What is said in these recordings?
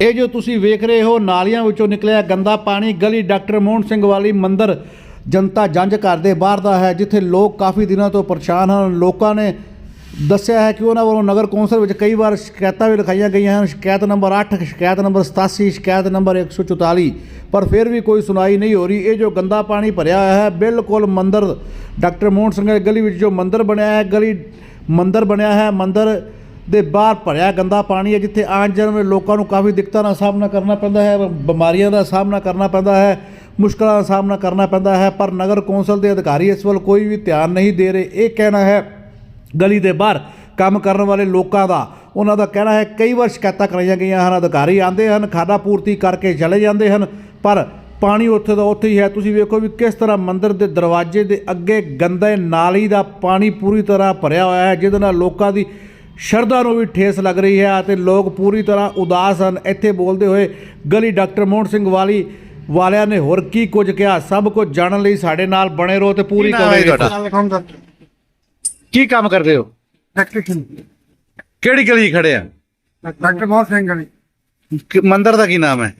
ਇਹ ਜੋ ਤੁਸੀਂ ਵੇਖ ਰਹੇ ਹੋ, ਨਾਲੀਆਂ ਵਿੱਚੋਂ ਨਿਕਲਿਆ ਗੰਦਾ ਪਾਣੀ, ਗਲੀ ਡਾਕਟਰ ਮੋਹਨ ਸਿੰਘ ਵਾਲੀ ਮੰਦਰ ਜਨਤਾ ਜੰਜ ਘਰ ਦੇ ਬਾਹਰ ਦਾ ਹੈ, ਜਿੱਥੇ ਲੋਕ ਕਾਫੀ ਦਿਨਾਂ ਤੋਂ ਪਰੇਸ਼ਾਨ ਹਨ। ਲੋਕਾਂ ਨੇ ਦੱਸਿਆ ਹੈ ਕਿ ਉਹਨਾਂ ਵੱਲੋਂ ਨਗਰ ਕੌਂਸਲ ਵਿੱਚ ਕਈ ਵਾਰ ਸ਼ਿਕਾਇਤਾਂ ਵੀ ਲਿਖਾਈਆਂ ਗਈਆਂ ਹਨ। ਸ਼ਿਕਾਇਤ ਨੰਬਰ 8 ਸ਼ਿਕਾਇਤ ਨੰਬਰ 87 ਸ਼ਿਕਾਇਤ ਨੰਬਰ 144 ਪਰ ਫਿਰ ਵੀ ਕੋਈ ਸੁਣਾਈ ਨਹੀਂ ਹੋ ਰਹੀ। ਇਹ ਜੋ ਗੰਦਾ ਪਾਣੀ ਭਰਿਆ ਹੋਇਆ ਹੈ, ਬਿਲਕੁਲ ਮੰਦਰ ਡਾਕਟਰ ਮੋਹਨ ਸਿੰਘ ਗਲੀ ਵਿੱਚ ਜੋ ਮੰਦਰ ਬਣਿਆ ਹੈ, ਗਲੀ ਮੰਦਰ ਬਣਿਆ ਹੈ, ਮੰਦਰ ਦੇ ਬਾਹਰ ਭਰਿਆ ਗੰਦਾ ਪਾਣੀ ਹੈ, ਜਿੱਥੇ ਆਉਣ ਜਾਣ ਵਾਲੇ ਲੋਕਾਂ ਨੂੰ ਕਾਫੀ ਦਿੱਕਤਾਂ ਦਾ ਸਾਹਮਣਾ ਕਰਨਾ ਪੈਂਦਾ ਹੈ, ਬਿਮਾਰੀਆਂ ਦਾ ਸਾਹਮਣਾ ਕਰਨਾ ਪੈਂਦਾ ਹੈ, ਮੁਸ਼ਕਲਾਂ ਦਾ ਸਾਹਮਣਾ ਕਰਨਾ ਪੈਂਦਾ ਹੈ, ਪਰ ਨਗਰ ਕੌਂਸਲ ਦੇ ਅਧਿਕਾਰੀ ਇਸ ਵੱਲ ਕੋਈ ਵੀ ਧਿਆਨ ਨਹੀਂ ਦੇ ਰਹੇ। ਇਹ ਕਹਿਣਾ ਹੈ, ਗਲੀ ਦੇ ਬਾਹਰ ਕੰਮ ਕਰਨ ਵਾਲੇ ਲੋਕਾਂ ਦਾ, ਉਹਨਾਂ ਦਾ ਕਹਿਣਾ ਹੈ, ਕਈ ਵਾਰ ਸ਼ਿਕਾਇਤਾਂ ਕਰਾਈਆਂ ਗਈਆਂ ਹਨ, ਅਧਿਕਾਰੀ ਆਂਦੇ ਹਨ, ਖਾਦਾ ਪੂਰਤੀ ਕਰਕੇ ਚਲੇ ਜਾਂਦੇ ਹਨ, ਪਰ ਪਾਣੀ ਉੱਥੇ ਦਾ ਉੱਥੇ ਹੀ ਹੈ। ਤੁਸੀਂ ਵੇਖੋ ਵੀ ਕਿਸ ਤਰ੍ਹਾਂ ਮੰਦਿਰ ਦੇ ਦਰਵਾਜ਼ੇ ਦੇ ਅੱਗੇ ਗੰਦੇ ਨਾਲੀ ਦਾ ਪਾਣੀ ਪੂਰੀ ਤਰ੍ਹਾਂ ਭਰਿਆ ਹੋਇਆ ਹੈ, ਜਿਹਦੇ ਨਾਲ ਲੋਕਾਂ ਦੀ ਸ਼ਰਧਾ ਨੂੰ ਵੀ ਠੇਸ ਲੱਗ ਰਹੀ ਹੈ ਅਤੇ ਲੋਕ ਪੂਰੀ ਤਰ੍ਹਾਂ ਉਦਾਸ ਹਨ। ਇੱਥੇ ਬੋਲਦੇ ਹੋਏ ਗਲੀ ਡਾਕਟਰ ਮੋਹਨ ਸਿੰਘ ਵਾਲੀ ਵਾਲਿਆਂ ਨੇ ਹੋਰ ਕੀ ਕੁਝ ਕਿਹਾ? ਸਭ ਕੁਝ ਜਾਣਨ ਲਈ ਸਾਡੇ ਨਾਲ ਬਣੇ ਰਹੋ ਤੇ ਪੂਰੀ ਕਵਰੇਜ ਕੀ ਕੰਮ ਕਰਦੇ ਹੋ? ਟੈਕਨੀਸ਼ੀਅਨ ਕਿਹੜੀ ਗਲੀ 'ਚ ਖੜੇ ਆ? ਡਾਕਟਰ ਮੋਹਨ ਸਿੰਘ ਗਲੀ। ਕਿ- ਮੰਦਿਰ ਦਾ ਕੀ ਨਾਮ ਹੈ?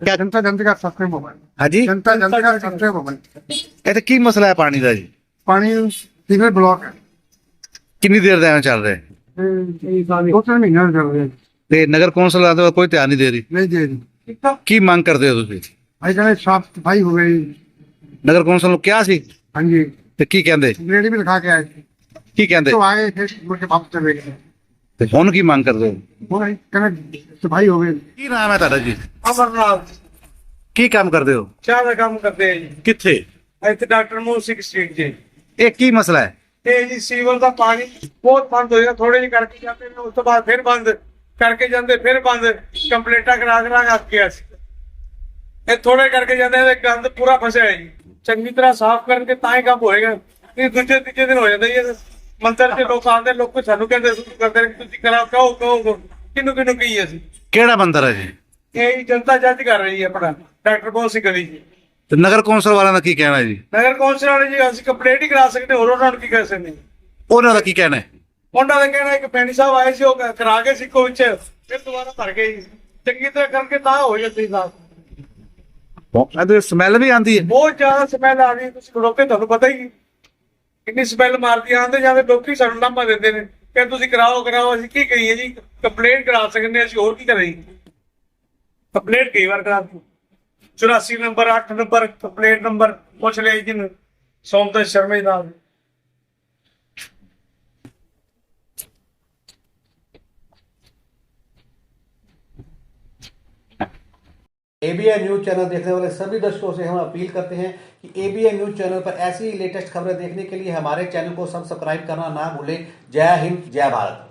ਜਨਤਾ ਜਨਤਾ ਦਾ ਸਬਸੇ ਭਵਨ ਹਾਂਜੀ? ਜਨਤਾ ਜਨਤਾ ਦਾ ਸਬਸੇ ਭਵਨ ਇੱਥੇ ਕੀ ਮਸਲਾ ਹੈ ਪਾਣੀ ਦਾ ਜੀ? ਪਾਣੀ ਸੀਵਰ ਬਲੌਕ ਹੈ? ਕਿੰਨੀ ਦੇਰ ਦਾ ਐਵੇਂ ਚੱਲ ਰਿਹਾ ਹੈ? ਤੇ ਨਗਰ ਕੌਂਸਲ ਵਾਲਿਆਂ ਦਾ ਕੋਈ ਧਿਆਨ ਨਹੀਂ ਦੇ ਰਹੀ। ਨਹੀਂ ਦੇ ਰਹੀ। ਕੀ ਮੰਗ ਕਰਦੇ ਹੋ ਤੁਸੀਂ? ਅਸੀਂ ਕਹਿੰਦੇ ਸਾਫ਼ ਸਫ਼ਾਈ ਹੋ ਗਈ। ਨਗਰ ਕੌਂਸਲ ਨੂੰ ਕਿਹਾ ਸੀ? ਹਾਂਜੀ। ਤੇ ਕੀ ਕਹਿੰਦੇ? ਗ੍ਰੇਡ ਵੀ ਲਿਖਾ ਕੇ ਆਏ ਸੀ। ਕੀ ਕਹਿੰਦੇ? ਤੋਂ ਆਏ ਫਿਰ ਮੁੜ ਕੇ ਵਾਪਸ ਚਲੇ ਗਏ। ਤੇ ਹੁਣ ਕੀ ਮੰਗ ਕਰਦੇ ਹੋ? ਅਸੀਂ ਕਹਿੰਦੇ ਸਫ਼ਾਈ ਹੋ ਗਈ। ਕੀ ਨਾਮ ਹੈ ਤੁਹਾਡਾ ਜੀ? ਅਮਰਨਾਥ। ਕੀ ਕੰਮ ਕਰਦੇ ਹੋ? ਚਾਹ ਦਾ ਕੰਮ ਕਰਦੇ ਆ ਜੀ। ਕਿੱਥੇ? ਇੱਥੇ ਡਾਕਟਰ ਮੋਹਨ ਸਿੰਘ ਸਟਰੀਟ ਜੀ। ਇਹ ਕੀ ਮਸਲਾ ਹੈ? ਇਹ ਜੀ ਸੀਵਰ ਦਾ ਪਾਣੀ ਬਹੁਤ ਬੰਦ ਹੋਇਆ ਥੋੜੇ ਜਿਹੇ ਕਰਕੇ ਜਾਂਦੇ ਨੇ ਉਸ ਤੋਂ ਬਾਅਦ ਫਿਰ ਬੰਦ ਕਰਕੇ ਜਾਂਦੇ ਫਿਰ ਬੰਦ ਕੰਪਲੀਟਾਂ ਕਰਾ ਕਰਾ ਕੇ ਅੱਕ ਗਿਆ ਸੀ। ਇਹ ਥੋੜੇ ਕਰਕੇ ਜਾਂਦੇ ਤੇ ਗੰਦ ਪੂਰਾ ਫਸਿਆ ਹੈ ਜੀ। ਚੰਗੀ ਤਰ੍ਹਾਂ ਸਾਫ਼ ਕਰਕੇ ਤਾਂ ਹੀ ਕੰਮ ਹੋਏਗਾ। ਇਹ ਦੂਜੇ ਤੀਜੇ ਦਿਨ ਹੋ ਜਾਂਦਾ ਜੀ ਇਹ ਮੰਦਰ ਦੇ ਲੋਕ ਆਉਂਦੇ ਲੋਕ ਸਾਨੂੰ ਕਹਿੰਦੇ ਕਰਦੇ ਨੇ, ਤੁਸੀਂ ਕਰਾਓ ਕਹੋ ਕਹੋ ਕਿਨੂੰ ਕਿਨੂੰ ਕਹੀ ਅਸੀਂ? ਕਿਹੜਾ ਮੰਦਿਰ ਹੈ ਜੀ ਇਹ ਜਨਤਾ ਜੱਜ ਕਰ ਰਹੀ ਹੈ ਆਪਣਾ ਡਾਕਟਰ ਮੋਹਨ ਸਿੰਘ ਗਲੀ ਜੀ। ਤੇ ਨਗਰ ਕੌਂਸਲ ਵਾਲਿਆਂ ਦਾ ਕੀ ਕਹਿਣਾ ਹੈ ਜੀ? ਨਗਰ ਕੌਂਸਲ ਵਾਲੇ ਜੀ ਅਸੀਂ ਕੰਪਲੇਂਟ ਹੀ ਕਰਾ ਸਕਦੇ ਹੋਰ ਉਹਨਾਂ ਨੂੰ ਕੀ ਕਰ ਸਕਦੇ। ਉਹਨਾਂ ਦਾ ਕੀ ਕਹਿਣਾ? ਹੈ ਉਹਨਾਂ ਦਾ ਕਹਿਣਾ ਹੈ ਕਿ ਪੈਣੀ ਸਾਹਿਬ ਆਏ ਸੀ ਉਹ ਕ- ਕਰਾ ਕੇ ਸੀ ਕੋਈ ਚ ਫਿਰ ਦੁਬਾਰਾ ਭਰ ਗਏ ਜੀ ਚੰਗੀ ਤਰ੍ਹਾਂ ਕਰਕੇ ਤਾਂ ਹੋ ਜਾਂਦੀ ਸਾਫ਼ ਇਹਦੇ ਸਮੈਲ ਵੀ ਆਉਂਦੀ ਹੈ। ਬਹੁਤ ਜ਼ਿਆਦਾ ਸਮੈਲ ਆ ਰਹੀ ਹੈ, ਤੁਸੀਂ ਖੜੋਕੇ ਤੁਹਾਨੂੰ ਪਤਾ ਹੀ ਹੈ। ਕਿੰਨੀ ਸਮੈਲ ਮਾਰਦੀ ਆ, ਆਉਂਦੇ ਜਾਂਦੇ ਲੋਕੀ ਸਾਨੂੰ ਲਾਂਭਾ ਦਿੰਦੇ ਨੇ। ਕਿ ਤੁਸੀਂ ਕਰਾਓ ਕਰਾਓ ਅਸੀਂ ਕੀ ਕਰੀਏ ਜੀ? ਕੰਪਲੇਂਟ ਕਰਾ ਸਕਦੇ ਹਾਂ, ਅਸੀਂ ਹੋਰ ਕੀ ਕਰੀਏ ਕੰਪਲੇਂਟ ਕਈ ਵਾਰ ਕਰਾ ਦਿੱਤੀ 84 ਨੰਬਰ 8 ਨੰਬਰ ਕੰਪਲੇਂਟ ਨੰਬਰ ਪੁੱਛ ਲਿਆ ਜੀ ਨੂੰ ਸੋਮਦਰ ਸ਼ਰਮੇ ਨਾਲ एबीएन न्यूज चैनल देखने वाले सभी दर्शकों से हम अपील करते हैं कि एबीएन न्यूज चैनल पर ऐसी ही लेटेस्ट खबरें देखने के लिए हमारे चैनल को सब्सक्राइब करना ना भूलें जय हिंद जय भारत